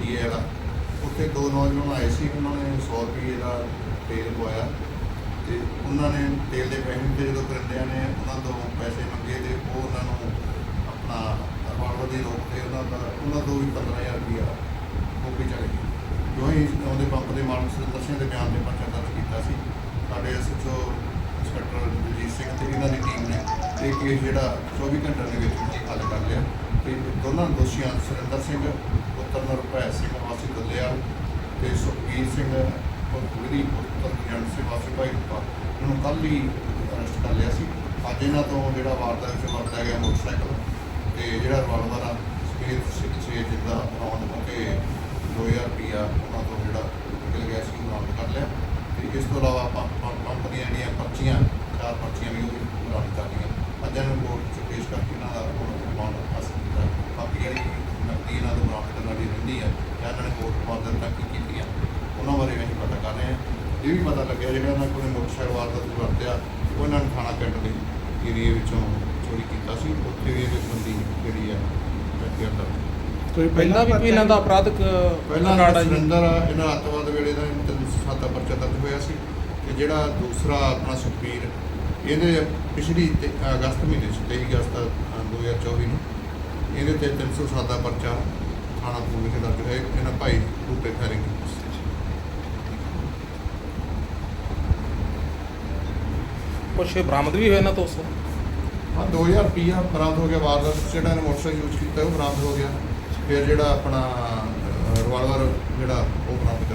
Area ਵਾਲਾ ਉੱਥੇ ਦੋ ਨੌਜਵਾਨ ਆਏ ਸੀ, ਉਹਨਾਂ ਨੇ 100 ਰੁਪਏ ਦਾ ਤੇਲ ਪਵਾਇਆ ਤੇ ਉਹਨਾਂ ਨੇ ਤੇਲ ਦੇ ਪੈਸੇ ਤੇ ਜਦੋਂ ਕਰਿੰਦਿਆਂ ਨੇ, ਉਹਨਾਂ ਤੋਂ ਪੈਸੇ ਮੰਗੇ ਤੇ ਉਹ ਉਹਨਾਂ ਨੂੰ ਆਪਣਾ ਰਿਵਾਲਵਰ ਦੀ ਨੋਕ ਤੇ ਉਹਨਾਂ ਦਾ, ਉਹਨਾਂ ਤੋਂ ਵੀ 15000 ਰੁਪਇਆ ਹੋ ਕੇ ਚਲੇ ਗਏ। ਜੋ ਹੀ ਉਹਦੇ ਪੰਪ ਦੇ ਮਾਲਕ ਸੁਰਿੰਦਰ ਦੇ ਬਿਆਨ ਤੇ ਪਰਚਾ ਦਰਜ ਕੀਤਾ ਸੀ। ਸਾਡੇ ਐਸਐਚਓ ਇਹ ਕੇਸ ਜਿਹੜਾ 24 ਘੰਟਿਆਂ ਦੇ ਵਿੱਚ ਹੱਲ ਕਰ ਲਿਆ ਤੇ ਦੋਨਾਂ ਦੋਸ਼ੀਆਂ ਸੁਰਿੰਦਰ ਸਿੰਘ, ਪੁੱਤਰ ਨਿਰਭੈ ਸਿੰਘ, ਵਾਸੀ ਦੁੱਲਿਆਲ ਤੇ ਸੁਖਬੀਰ ਸਿੰਘ ਪੁੱਤਰੀ ਪੁੱਤਰ ਜਨ ਸਿੰਘ, ਵਾਸੀ ਭਾਈ ਰੂਪਾ। ਇਹਨੂੰ ਕੱਲ੍ਹ ਹੀ ਅਰੈਸਟ ਕਰ ਲਿਆ ਸੀ। ਅੱਜ ਇਹਨਾਂ ਤੋਂ ਜਿਹੜਾ ਵਾਰਦਾਤ ਵਿੱਚ ਵਰਤਿਆ ਗਿਆ ਮੋਟਰਸਾਈਕਲ ਤੇ ਜਿਹੜਾ ਰਿਵਾਲਵਰ ਆ ਸਪੇਸ ਸਿਕਸੇ ਜਿੱਦਾਂ ਰੌਂਡ ਕੇ 2000 ਰੁਪਿਆ ਉਹਨਾਂ ਤੋਂ ਜਿਹੜਾ ਨਿਕਲ ਗਿਆ ਸੀ ਉਹ ਬਰਾਮਦ ਕਰ ਲਿਆ। ਤੇ ਇਸ ਤੋਂ ਇਲਾਵਾ ਪੰਪ ਪੰਪ- ਪੰਪ ਦੀਆਂ ਜਿਹੜੀਆਂ ਪਰਚੀਆਂ, ਚਾਰ ਪਰਚੀਆਂ ਵੀ ਉਹ ਵੀ ਬਰਾਮਦ ਕਰ ਲਈਆਂ ਅੱਜ ਇਹਨਾਂ ਨੂੰ ਕੋਰਟ 'ਚ ਪੇਸ਼ ਕਰਕੇ ਇਹਨਾਂ ਦਾ ਹੁਣ ਰਿਮਾਂਡ ਹਾਸਲ ਕੀਤਾ ਬਾਕੀ ਜਿਹੜੀ ਨਕਦੀ ਇਹਨਾਂ ਤੋਂ ਬਰਾਮਦ ਕਰਨ ਵਾਲੀ ਰਹਿੰਦੀ ਹੈ ਜਾਂ ਇਹਨਾਂ ਨੇ ਕੋਰਟ ਮਾਰਦਰ ਤੱਕ ਕੀ ਕੀਤੀਆਂ ਉਹਨਾਂ ਬਾਰੇ ਵੀ ਅਸੀਂ ਪਤਾ ਕਰ ਰਹੇ ਹਾਂ ਇਹ ਵੀ ਪਤਾ ਲੱਗਿਆ ਜਿਹੜਾ ਇਹਨਾਂ ਕੋਲ ਮੋਟਰਸਾਈਕਲ ਵਾਰਦਾਤ ਵਰਤਿਆ ਉਹ ਇਹਨਾਂ ਨੇ ਥਾਣਾ ਪਿੰਡ ਦੇ ਏਰੀਏ ਵਿੱਚੋਂ ਚੋਰੀ ਕੀਤਾ ਸੀ। ਉੱਥੇ ਵੀ ਇਹਦੇ ਸੰਬੰਧੀ ਜਿਹੜੀ ਹੈ ਪ੍ਰਕਿਰਿਆ ਕਰ ਕੋਈ ਪਹਿਲਾਂ ਵੀ ਇਹਨਾਂ ਦਾ ਅਪਰਾਧਿਕ ਪਹਿਲਾਂ ਆ ਜੀ? ਸੁਰਿੰਦਰ ਇਹਨਾਂ ਅੱਤਵਾਦ ਵੇਲੇ ਦਾ ਤਿੰਨ ਸੌ ਸੱਤ ਦਾ ਪਰਚਾ ਦਰਜ ਹੋਇਆ ਸੀ ਤੇ ਜਿਹੜਾ ਦੂਸਰਾ ਆਪਣਾ ਸੁਖਬੀਰ ਇਹਦੇ ਪਿਛਲੀ ਅਗਸਤ ਮਹੀਨੇ ਚ 23 ਅਗਸਤ ਅ, 2024 ਨੂੰ ਇਹਦੇ ਤੇ 307 ਦਾ ਪਰਚਾ ਥਾਣਾ ਪੂਰ ਵਿਖੇ ਦਰਜ ਇਹਨਾਂ ਭਾਈ ਰੂਪੇ ਸੀ ਕੁਛ ਬਰਾਮਦ ਵੀ ਹੋਇਆ ਇਹਨਾਂ ਤੋਂ ਉਸ ਹਾਂ 2000 ਰੁਪਈਆ ਬਰਾਮਦ ਹੋ ਗਿਆ ਵਾਰਦਾਤ 'ਚ ਜਿਹੜਾ ਇਹਨੇ ਮੋਟਰਸਾਈਕਲ ਯੂਜ਼ ਕੀਤਾ ਉਹ ਬਰਾਮਦ ਹੋ ਗਿਆ। ਫਿਰ ਜਿਹੜਾ ਆਪਣਾ ਰਿਵਾਲਵਰ ਜਿਹੜਾ ਉਹ ਬਰਾਮਦ